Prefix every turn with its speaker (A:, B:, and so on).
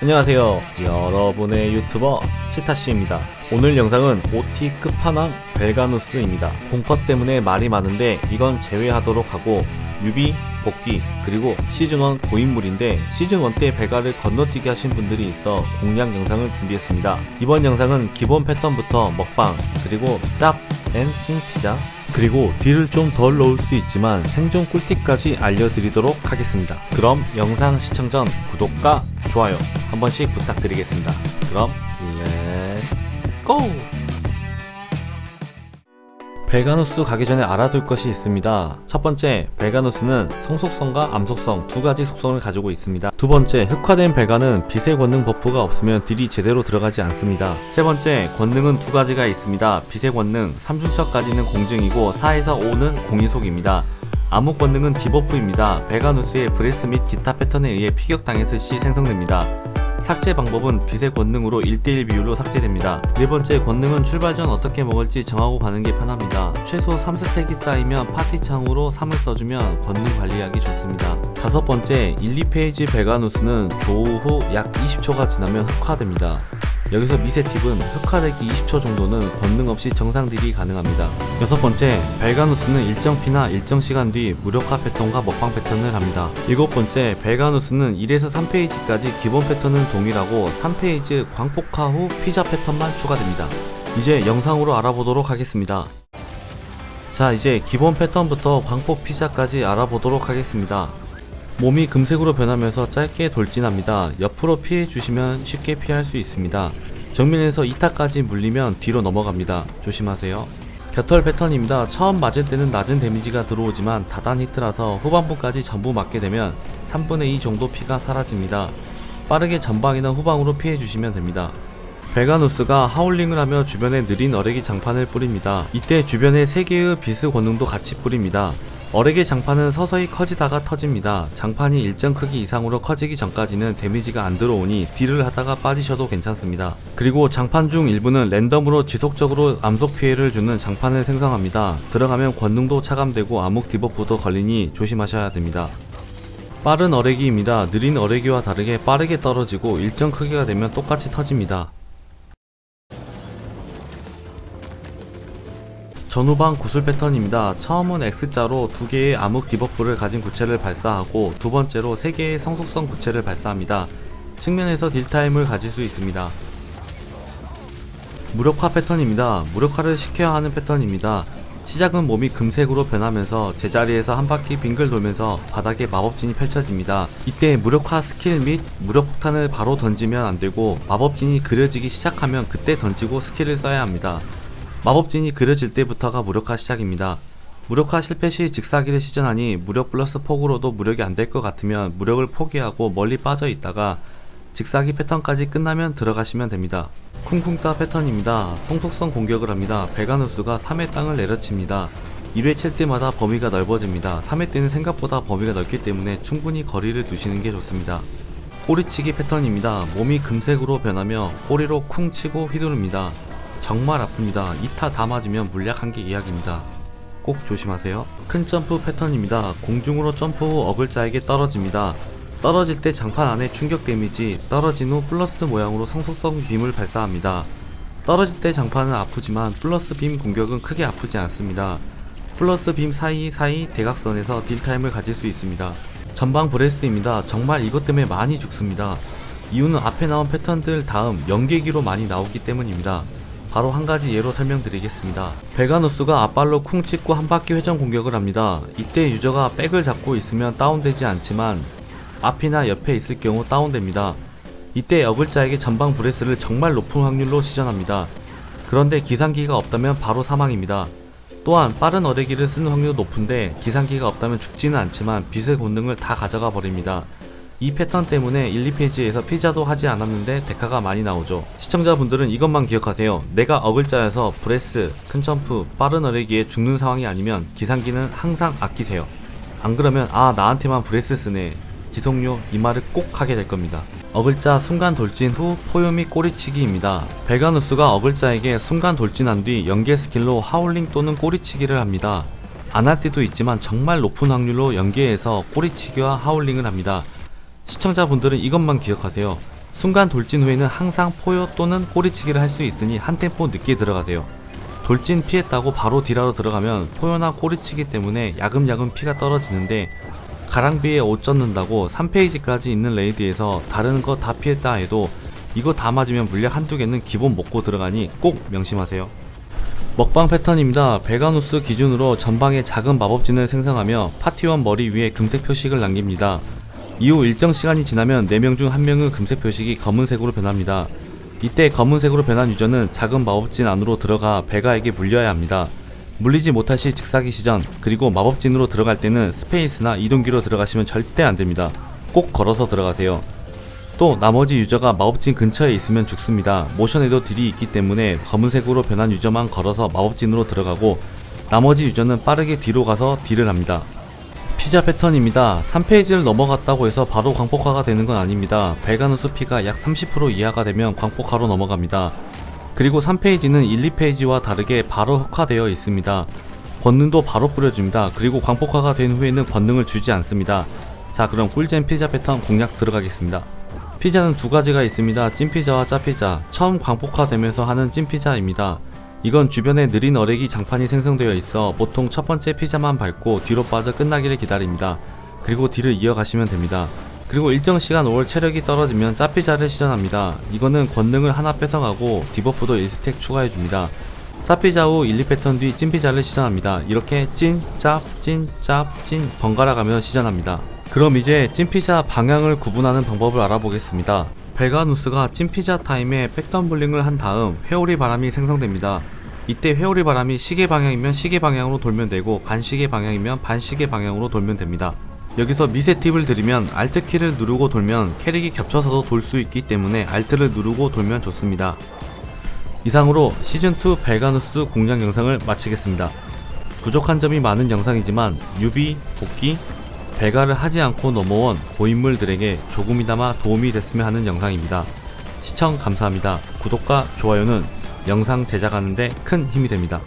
A: 안녕하세요. 여러분의 유튜버 치타씨입니다. 오늘 영상은 OT 끝판왕 벨가누스입니다. 공컷 때문에 말이 많은데 이건 제외하도록 하고 뮤비, 복귀, 그리고 시즌1 고인물인데 시즌1 때 벨가를 건너뛰게 하신 분들이 있어 공략 영상을 준비했습니다. 이번 영상은 기본 패턴부터 먹방, 그리고 짭, 앤 찐피자, 그리고 딜을 좀 덜 넣을 수 있지만 생존 꿀팁까지 알려드리도록 하겠습니다. 그럼 영상 시청 전 구독과 좋아요 한 번씩 부탁드리겠습니다. 그럼 렛츠 고! 벨가누스 가기 전에 알아둘 것이 있습니다. 첫 번째, 벨가누스는 성속성과 암속성 두 가지 속성을 가지고 있습니다. 두 번째, 흑화된 벨가는 빛의 권능 버프가 없으면 딜이 제대로 들어가지 않습니다. 세 번째, 권능은 두 가지가 있습니다. 빛의 권능 3중첩까지는 공증이고 4에서 5는 공이속입니다. 암흑 권능은 디버프입니다. 벨가누스의 브레스 및 기타 패턴에 의해 피격당했을 시 생성됩니다. 삭제 방법은 빛의 권능으로 1대1 비율로 삭제됩니다. 네 번째 권능은 출발 전 어떻게 먹을지 정하고 가는 게 편합니다. 최소 3스택이 쌓이면 파티 창으로 3을 써주면 권능 관리하기 좋습니다. 다섯 번째 1, 2페이지 베가누스는 조우 후 약 20초가 지나면 흑화됩니다. 여기서 미세 팁은 흑화되기 20초 정도는 권능 없이 정상 딜이 가능합니다. 여섯 번째, 벨가누스는 일정 피나 일정 시간 뒤 무력화 패턴과 먹방 패턴을 합니다. 일곱 번째, 벨가누스는 1에서 3페이지까지 기본 패턴은 동일하고 3페이지 광폭화 후 피자 패턴만 추가됩니다. 이제 영상으로 알아보도록 하겠습니다. 자, 이제 기본 패턴부터 광폭 피자까지 알아보도록 하겠습니다. 몸이 금색으로 변하면서 짧게 돌진합니다. 옆으로 피해 주시면 쉽게 피할 수 있습니다. 정면에서 2타까지 물리면 뒤로 넘어갑니다. 조심하세요. 겨털 패턴입니다. 처음 맞을 때는 낮은 데미지가 들어오지만 다단 히트라서 후반부까지 전부 맞게 되면 3분의 2 정도 피가 사라집니다. 빠르게 전방이나 후방으로 피해 주시면 됩니다. 베가누스가 하울링을 하며 주변에 느린 어레기 장판을 뿌립니다. 이때 주변에 3개의 비스 권능도 같이 뿌립니다. 어레기 장판은 서서히 커지다가 터집니다. 장판이 일정 크기 이상으로 커지기 전까지는 데미지가 안 들어오니 딜을 하다가 빠지셔도 괜찮습니다. 그리고 장판 중 일부는 랜덤으로 지속적으로 암속 피해를 주는 장판을 생성합니다. 들어가면 권능도 차감되고 암흑 디버프도 걸리니 조심하셔야 됩니다. 빠른 어레기입니다. 느린 어레기와 다르게 빠르게 떨어지고 일정 크기가 되면 똑같이 터집니다. 전후방 구슬 패턴입니다. 처음은 X자로 두 개의 암흑 디버프를 가진 구체를 발사하고 두 번째로 세 개의 성속성 구체를 발사합니다. 측면에서 딜타임을 가질 수 있습니다. 무력화 패턴입니다. 무력화를 시켜야 하는 패턴입니다. 시작은 몸이 금색으로 변하면서 제자리에서 한 바퀴 빙글 돌면서 바닥에 마법진이 펼쳐집니다. 이때 무력화 스킬 및 무력폭탄을 바로 던지면 안되고 마법진이 그려지기 시작하면 그때 던지고 스킬을 써야 합니다. 마법진이 그려질 때부터가 무력화 시작입니다. 무력화 실패 시 직사기를 시전하니 무력 플러스 폭으로도 무력이 안 될 것 같으면 무력을 포기하고 멀리 빠져 있다가 직사기 패턴까지 끝나면 들어가시면 됩니다. 쿵쿵따 패턴입니다. 성속성 공격을 합니다. 베가누스가 3회 땅을 내려칩니다. 1회 칠 때마다 범위가 넓어집니다. 3회 때는 생각보다 범위가 넓기 때문에 충분히 거리를 두시는 게 좋습니다. 꼬리치기 패턴입니다. 몸이 금색으로 변하며 꼬리로 쿵 치고 휘두릅니다. 정말 아픕니다. 2타 다 맞으면 물약 한 개 이야기입니다. 꼭 조심하세요. 큰 점프 패턴입니다. 공중으로 점프 후 어글자에게 떨어집니다. 떨어질 때 장판 안에 충격 데미지, 떨어진 후 플러스 모양으로 성속성 빔을 발사합니다. 떨어질 때 장판은 아프지만 플러스 빔 공격은 크게 아프지 않습니다. 플러스 빔 사이 사이 대각선에서 딜타임을 가질 수 있습니다. 전방 브레스입니다. 정말 이것 때문에 많이 죽습니다. 이유는 앞에 나온 패턴들 다음 연계기로 많이 나오기 때문입니다. 바로 한 가지 예로 설명드리겠습니다. 베가누스가 앞발로 쿵 찍고 한 바퀴 회전 공격을 합니다. 이때 유저가 백을 잡고 있으면 다운되지 않지만 앞이나 옆에 있을 경우 다운됩니다. 이때 어글자에게 전방 브레스를 정말 높은 확률로 시전합니다. 그런데 기상기가 없다면 바로 사망입니다. 또한 빠른 어뢰기를 쓰는 확률도 높은데 기상기가 없다면 죽지는 않지만 빛의 본능을 다 가져가 버립니다. 이 패턴 때문에 1, 2페이지에서 피자도 하지 않았는데 데카가 많이 나오죠. 시청자분들은 이것만 기억하세요. 내가 어글자여서 브레스, 큰 점프, 빠른 어뢰기에 죽는 상황이 아니면 기상기는 항상 아끼세요. 안 그러면 아 나한테만 브레스 쓰네. 지속료 이 말을 꼭 하게 될 겁니다. 어글자 순간 돌진 후및 꼬리치기입니다. 벨가누스가 어글자에게 순간 돌진한 뒤 연계 스킬로 하울링 또는 꼬리치기를 합니다. 안 할 때도 있지만 정말 높은 확률로 연계해서 꼬리치기와 하울링을 합니다. 시청자분들은 이것만 기억하세요. 순간 돌진 후에는 항상 포효 또는 꼬리치기를 할 수 있으니 한 템포 늦게 들어가세요. 돌진 피했다고 바로 딜하러 들어가면 포효나 꼬리치기 때문에 야금야금 피가 떨어지는데 가랑비에 옷 젖는다고 3페이지까지 있는 레이드에서 다른 거 다 피했다 해도 이거 다 맞으면 물약 한두 개는 기본 먹고 들어가니 꼭 명심하세요. 먹방 패턴입니다. 베가누스 기준으로 전방에 작은 마법진을 생성하며 파티원 머리 위에 금색 표식을 남깁니다. 이후 일정 시간이 지나면 4명 중 1명의 금색 표식이 검은색으로 변합니다. 이때 검은색으로 변한 유저는 작은 마법진 안으로 들어가 베가에게 물려야 합니다. 물리지 못할 시 즉사기 시전 그리고 마법진으로 들어갈 때는 스페이스나 이동기로 들어가시면 절대 안됩니다. 꼭 걸어서 들어가세요. 또 나머지 유저가 마법진 근처에 있으면 죽습니다. 모션에도 딜이 있기 때문에 검은색으로 변한 유저만 걸어서 마법진으로 들어가고 나머지 유저는 빠르게 뒤로 가서 딜을 합니다. 피자 패턴입니다. 3페이지를 넘어갔다고 해서 바로 광폭화가 되는 건 아닙니다. 베가누스 피가 약 30% 이하가 되면 광폭화로 넘어갑니다. 그리고 3페이지는 1, 2페이지와 다르게 바로 흑화되어 있습니다. 권능도 바로 뿌려줍니다. 그리고 광폭화가 된 후에는 권능을 주지 않습니다. 자 그럼 꿀잼 피자 패턴 공략 들어가겠습니다. 피자는 두 가지가 있습니다. 찐피자와 짜피자. 처음 광폭화되면서 하는 찐피자입니다. 이건 주변에 느린 어레기 장판이 생성되어 있어 보통 첫 번째 피자만 밟고 뒤로 빠져 끝나기를 기다립니다. 그리고 딜을 이어가시면 됩니다. 그리고 일정 시간 5월 체력이 떨어지면 짜피자를 시전합니다. 이거는 권능을 하나 뺏어가고 디버프도 1스택 추가해줍니다. 짜피자 후 1, 2패턴 뒤 찐피자를 시전합니다. 이렇게 찐, 짭, 찐, 짭, 찐 번갈아 가며 시전합니다. 그럼 이제 찐피자 방향을 구분하는 방법을 알아보겠습니다. 벨가누스가 찐피자 타임에 백덤블링을 한 다음 회오리 바람이 생성됩니다. 이때 회오리 바람이 시계 방향이면 시계 방향으로 돌면 되고 반시계 방향이면 반시계 방향으로 돌면 됩니다. 여기서 미세 팁을 드리면 Alt키를 누르고 돌면 캐릭이 겹쳐서도 돌 수 있기 때문에 Alt를 누르고 돌면 좋습니다. 이상으로 시즌2 벨가누스 공략 영상을 마치겠습니다. 부족한 점이 많은 영상이지만 유비, 복귀, 배가를 하지 않고 넘어온 고인물들에게 조금이나마 도움이 됐으면 하는 영상입니다. 시청 감사합니다. 구독과 좋아요는 영상 제작하는데 큰 힘이 됩니다.